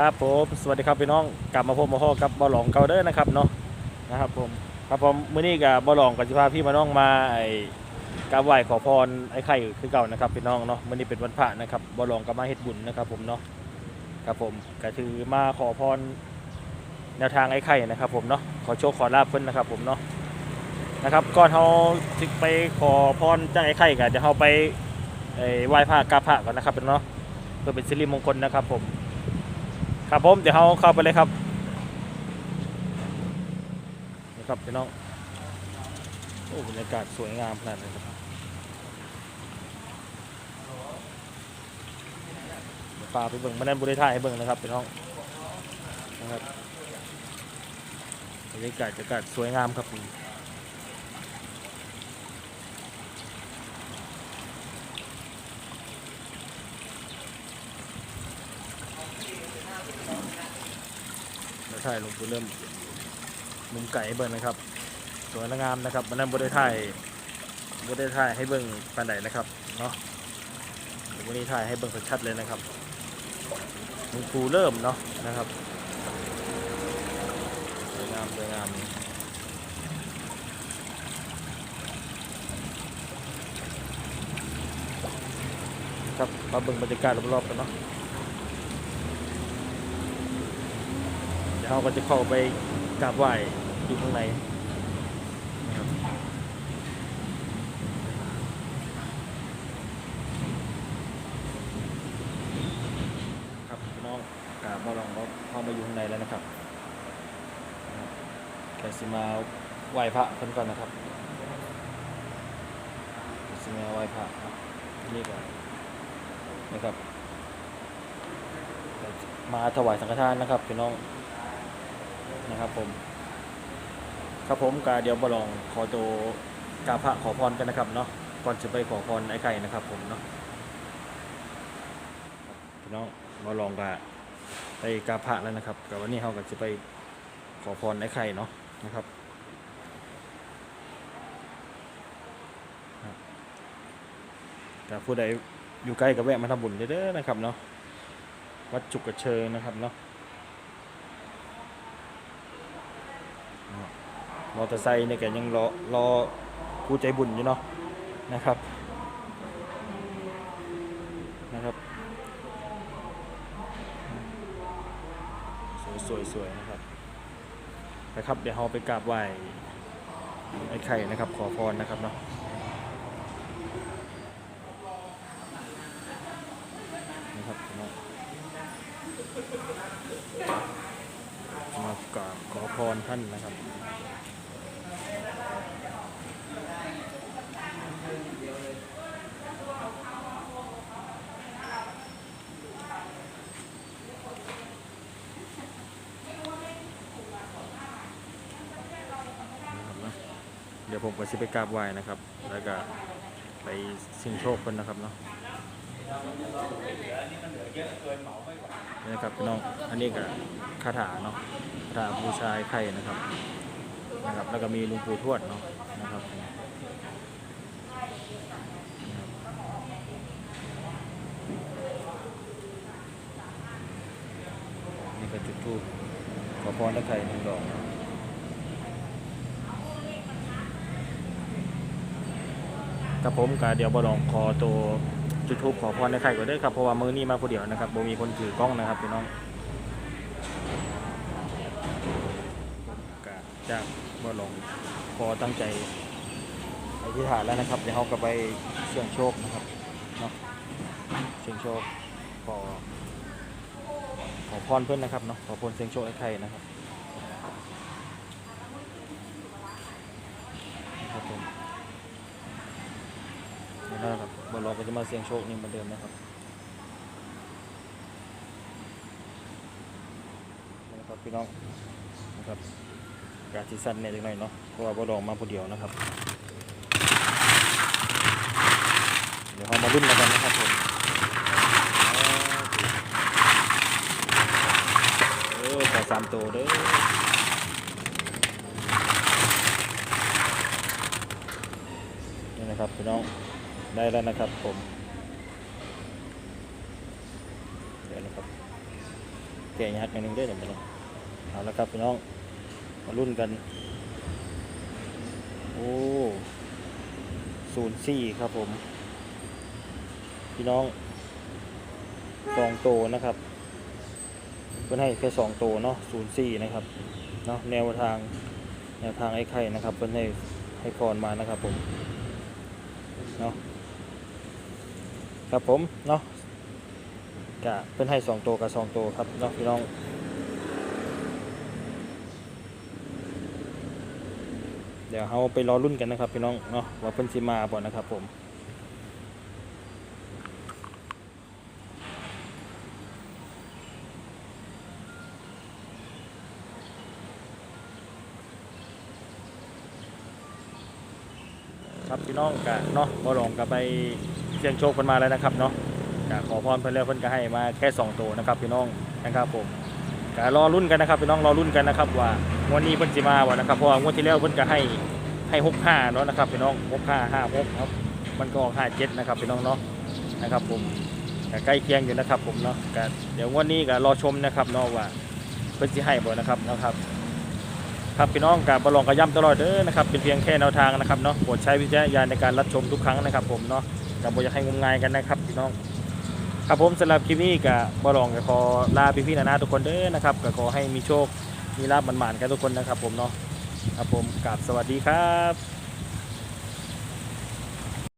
ครับผมสวัสดีครับพี่น้องกลับมาพบมาพ่อกับบอลหลองเกาเดอร์นะครับเนาะนะครับผมครับผมมื้อนี้กับบอลหลองกับสิพาพี่มาน้องมาไอ้กราบไหว้ขอพรไอ้ไข่คือเก่านะครับพี่น้องเนาะมื้อนี้เป็นวันพระนะครับบอลหลองก็มาเฮ็ดบุญนะครับผมเนาะครับผมก็ถือมาขอพรแนวทางไอ้ไข่นะครับ ผมเนาะขอโชคขอลาบเพิ่นนะครับ ผมเนาะนะครับก่อนเฮาสิไปขอพรจากไอ้ไข่ก็จะเฮาไปไหว้พระกราบพระก่อนนะครับพี่น้องเนาะเพื่อเป็นสิริมงคลนะครับผม ครับผมเดี๋ยวเราเข้าไปเลยครับนี่ครับพี่น้องโอ้บรรยากาศสวยงามขนาดนี้ครับเดี๋ยวพาไปเบิ่งมาแน่นบุรีท่ายให้เบิ่งนะครับพี่น้องนะครับบรรยากาศบรรยากาศสวยงามครับผมเดี๋ยว ถ่ายลงไปเริ่มมุมไก่ให้เบิ่งนะครับสวยงามนะครับมาแน่นบุรีท่ายบุรีท่ายให้เบิ่งปานใดนะครับเนาะววันนี้ถ่ายให้เบิ่งชัดๆเลยนะครับมุมครูเริ่มเนาะนะครับสวยงามสวยงามครับมาเบิ่งบรรยากาศรอบๆกันเนาะ เราก็จะเข้าไปกราบไหว้อยู่ข้างในนะครับครับพี่น้องกราบมาลองก็เข้ามาอยู่ข้างในแล้วนะครับแกสิมาไหว้พระเพิ่นก่อนนะครับสิมาไหว้พระครับนี่ก่อนนะครับ มาถวายสังฆทานนะครับพี่น้อง นะครับผม ครับผมกาเดี๋ยวบลองขอตัวกาพระขอพรกันนะครับเนาะก่อนจะไปขอพรไอ้ไข่นะครับ ผมเนาะพี่น้องบลองกาไปกาพระแล้วนะครับกับวันนี้เราก็จะไปขอพรไอ้ไข่เนาะนะครับแต่ผู้ใดอยู่ใกล้กับแวะมาทำบุญเด้อๆนะครับเนาะวัดจุกกระเชยนะครับเนาะ มอเตอร์ไซค์เนี่ยแกยังรอรอผู้ใจบุญอยู่เนาะนะครับนะครับ สวยสวยสวยนะครับนะครับ เดี๋ยวเราไปกราบไหว้ไอ้ไข่นะครับ ขอพรนะครับเนาะนะครับเนาะมา กราบขอพรท่านนะครับเดี๋ยวผมก็สิไปกราบไหว้นะครับ แล้วก็ไปสิ่งโชคคนนะครับเนาะ นี่นะครับพี่น้อง อันนี้ก็คาถาเนาะคาถาบูชายไข่นะครับนะครับ แล้วก็มีลุงปู่ทวดเนาะนะครับนี่ก็จุดธูปขอพรตะไคร่หนึ่งดอกเนาะกับผมกาเดี๋ยวบอลองขอตัว จุดทูปขอพรในใครก็ได้ครับเพราะว่ามือนี้มาผู้เดียวนะครับบ่มีคนถือกล้องนะครับพี่น้องกาจากบอลงขอตั้งใจอธิษฐานแล้วนะครับ เดี๋ยวเราก็ไปเสี่ยงโชคนะครับเนาะเสี่ยงโชคขอขอพรเพื่อนนะครับเนาะขอพรเสี่ยงโชคไอ้ไข่นะครับผมี่นะครับบอลเราก็จะมาเสี่ยงโชคนี่เหมือนเดิมนะครับนี่นะครับพี่น้องนะครับการที่สั้นเนี่ยจังหน่อยเนาะเพราะว่าบอลลองมาผู้เดียวนะครับ เดี๋ยวเรามารุ่นกันนะครับผมเออขอสามตัวเด้อนี่นะครับพี่น้อง ได้แล้วนะครับผม เดี๋ยวนะครับแก่ยักษ์อันหนึงเด้อเดี๋ยวมาลองเอาละครับพี่น้องมารุ่นกัน โอ้ศูนย์สี่ครับผม พี่น้องสองโตนะครับเพื่อนให้แค่สองโตเนาะศูนย์สี่นะครับเนาะแนวทางแนวทางไอ้ไข่นะครับเพื่อนให้ให้พรมานะครับผมเนาะ ครับผมเนาะกะเพื่อนให้สองโตกับสองโตครับเนาะพี่น้องเดี๋ยวเราไปรอรุ่นกันนะครับพี่น้องเนาะว่าเพิ่นสิมาบ่นะครับผมครับพี่น้องกะเนาะบ่หลงกับไป สี่ยงโชคเพิ่นมาแล้วนะครับเนาะกะขอพรเพิ่นแล้วเพิ่นก็ให้มาแค่สองตัวนะครับพี่น้องนะครับผมกะรอรุ่นกันนะครับพี่น้องรอรุ่นกันนะครับว่างวดนี้เพิ่นสิมาบ่นะครับเพราะว่างวดที่แล้วเพิ่นก็ให้ให้หกห้าเนาะนะครับพี่น้องหกห้าห้าหกครับมันก็ออกห้าเจ็ดนะครับพี่น้องเนาะนะครับผมก็ใกล้เคียงอยู่นะครับผมเนาะก็เดี๋ยวงวันนี้ก็รอชมนะครับเนาะว่าเพิ่นสิให้บ่นะครับเนาะครับ ครับพี่น้องกับบอลลองกระย่ำตลอดเด้อนะครับเป็นเพียงแค่แนวทางนะครับเนาะโปรดใช้วิจารณญาณในการรับชมทุกครั้งนะครับผมเนาะ กับ่อยากให้งมงายกันนะครับพี่น้อง ครับผมสำหรับคลิปนี้กับบอลองก็ขอลาพี่ๆนานาทุกคนเด้อนะครับก็ขอให้มีโชคมีลาบหมันๆกันทุกคนนะครับ ผมเนาะครับผมกับสวัสดีครับ